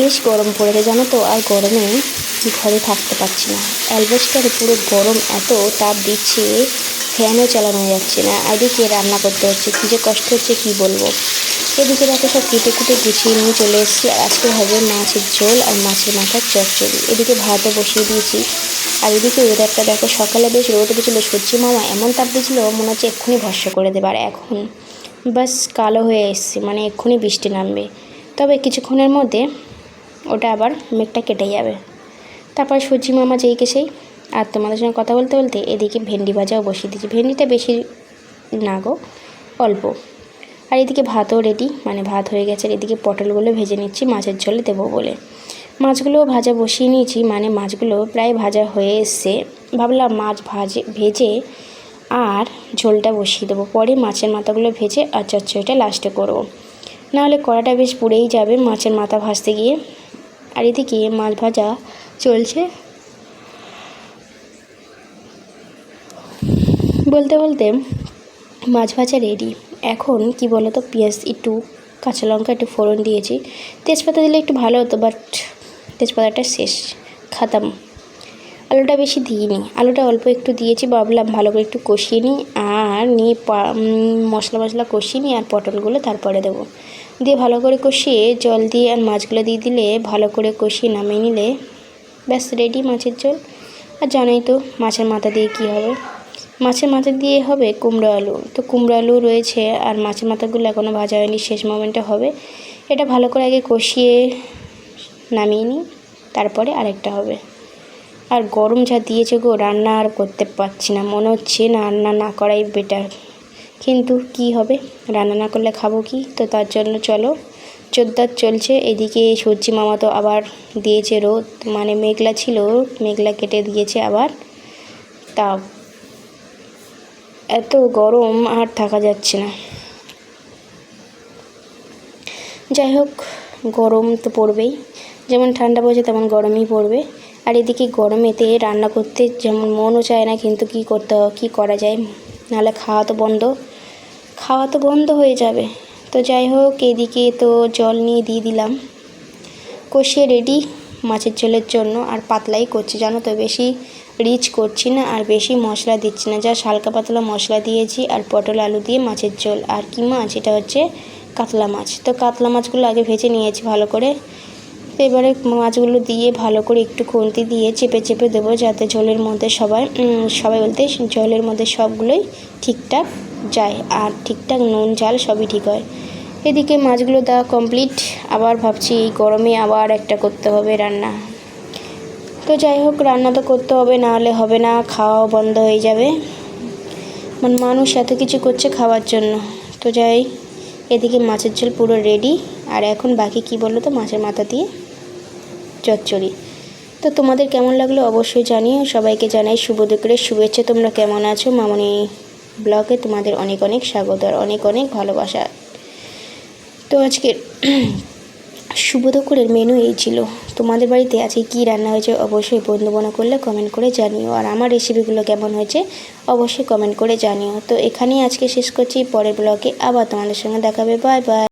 বেশ গরম পড়েছে, জানো তো? আর গরমে ঘরে থাকতে পারছি না। অ্যালবেস্টারে পুরো গরম, এত তাপ দিচ্ছে, ফ্যানও চালানো যাচ্ছে না। এদিকে রান্না করতে হচ্ছে, কী যে কষ্ট হচ্ছে কী বলব? এদিকে দেখো সব কেটে কুটে গুছিয়ে নিয়ে চলে এসেছি, আর আজকে হবে মাছের ঝোল আর মাছের মাথার চচ্চড়ি। এদিকে ভাতও বসিয়ে দিয়েছি, আর এদিকে ওয়েদারটা দেখো, সকালে বেশ রোদ উঠেছিলো, সূর্যি মামা এমন তাপ দিয়েছিল, মনে হচ্ছে এক্ষুনি ভস্য করে দেবে। আর এখন বাস কালো হয়ে এসছে মানে এক্ষুনি বৃষ্টি নামবে। তবে কিছুক্ষণের মধ্যে ওটা আবার মেঘটা কেটে যাবে। তারপর সূর্যি মামা যেই কে সেই আর তোমাদের সঙ্গে কথা বলতে বলতে এদিকে ভেন্ডি ভাজাও বসিয়ে দিয়েছি। ভেন্ডিটা বেশি না গো, অল্প। আর এদিকে ভাতও রেডি মানে ভাত হয়ে গেছে। আর এদিকে পটলগুলো ভেজে নিচ্ছি, মাছের ঝোলে দেবো বলে। মাছগুলো ভাজা বসিয়ে নিয়েছি মানে মাছগুলো প্রায় ভাজা হয়ে এসছে। ভাবলাম মাছ ভাজে, ভেজে আর ঝোলটা বসিয়ে দেবো। পরে মাছের মাথাগুলো ভেজে আর চচ্চড়িটা লাস্টে করব। নাহলে কড়াটা বেশ পুড়েই যাবে মাছের মাথা ভাজতে গিয়ে। আর এদিকে মাছ ভাজা চলছে। বলতে বলতে মাছ ভাজা রেডি এখন কি বলো তো পেঁয়াজ একটু, কাঁচা লঙ্কা একটু ফোড়ন দিয়েছি। তেজপাতা দিলে একটু ভালো হতো বাট তেজপাতাটা শেষ, খাতাম। আলুটা বেশি দিইনি। আলুটা অল্প একটু দিয়েছি, ভাবলাম ভালো করে একটু কষিয়ে নিই। আর নিয়ে মশলা মশলা কষিয়ে নিয়ে আর পটলগুলো তারপরে দেবো। দিয়ে ভালো করে কষিয়ে জল দিয়ে আর মাছগুলো দিয়ে দিলে ভালো করে কষিয়ে নামিয়ে নিলে ব্যাস রেডি মাছের ঝোল। আর জানোই তো মাছের মাথা দিয়ে কী হবে। মাছের মাথা দিয়ে হবে কুমড়ো আলু। তো কুমড়ো আলু রয়েছে আর মাছের মাথাগুলো এখনও ভাজা হয়নি, শেষ মোমেন্টে হবে। এটা ভালো করে আগে কষিয়ে নামিয়ে নিই, তারপরে আরেকটা হবে। আর গরম যা দিয়েছে গো, রান্না আর করতে পারছি না। মনে হচ্ছে না রান্না না করাই বেটার কিন্তু কি হবে? রান্না না করলে খাব কি? তো তার জন্য চলো। চোদ্দার চলছে, এদিকে সূর্যি মামা তো আবার দিয়েছে রোদ। মানে মেঘলা ছিল, মেঘলা কেটে দিয়েছে আবার। তা এত গরম আর থাকা যাচ্ছে না। যাই হোক, গরম তো পড়বেই। যেমন ঠান্ডা পড়ছে, তেমন গরমই পড়বে। আর এদিকে গরমেতে রান্না করতে যেমন মনও চায় না, কিন্তু কি করতে, কী করা যায়? নাহলে খাওয়া তো বন্ধ। খাওয়া তো বন্ধ হয়ে যাবে। তো যাই হোক, এদিকে তো জল নিয়ে দিয়ে দিলাম। কষিয়ে রেডি মাছের ঝোলের জন্য। আর পাতলাই করছি, জানো তো, বেশি রিচ করছি না, আর বেশি মশলা দিচ্ছি না। যা হালকা পাতলা মশলা দিয়েছি, আর পটল আলু দিয়ে মাছের ঝোল। আর কি মাছ? এটা হচ্ছে কাতলা মাছ। তো কাতলা মাছগুলো আগে ভেজে নিয়েছি ভালো করে। তো এবারে মাছগুলো দিয়ে ভালো করে একটু খুন্তি দিয়ে চেপে চেপে দেবো, যাতে ঝোলের মধ্যে সবাই সবাই বলতে ঝোলের মধ্যে সবগুলোই ঠিকঠাক যায় আর ঠিকঠাক নুন, ঝাল সবই ঠিক হয়। এদিকে মাছগুলো দেওয়া কমপ্লিট আবার ভাবছি এই গরমে আবার একটা করতে হবে রান্না। তো যাই হোক, রান্না তো করতে হবে, না হলে হবে না, খাওয়াও বন্ধ হয়ে যাবে। মানে মানুষ এত কিছু করছে খাওয়ার জন্য। তো যাই এদিকে মাছের ঝোল পুরো রেডি আর এখন বাকি কি বলল তো, মাছের মাথা দিয়ে? চচ্চড়ি। তো তোমাদের কেমন লাগল অবশ্যই জানিও, সবাইকে জানাই শুভ দুপুরের শুভেচ্ছা, তোমরা কেমন আছো? মামনি ব্লগে তোমাদের অনেক অনেক স্বাগত আর অনেক অনেক ভালোবাসা। তো আজকে শুভ করে মেনু এই ছিল। তোমাদের বাড়িতে আজকে কী রান্না হয়েছে অবশ্যই বন্ধু বোনা করলে কমেন্ট করে জানিও। আর আমার রেসিপিগুলো কেমন হয়েছে অবশ্যই কমেন্ট করে জানিও। তো এখানেই আজকে শেষ করছি। পরের ব্লগে আবার তোমাদের সঙ্গে দেখাবে বাই বাই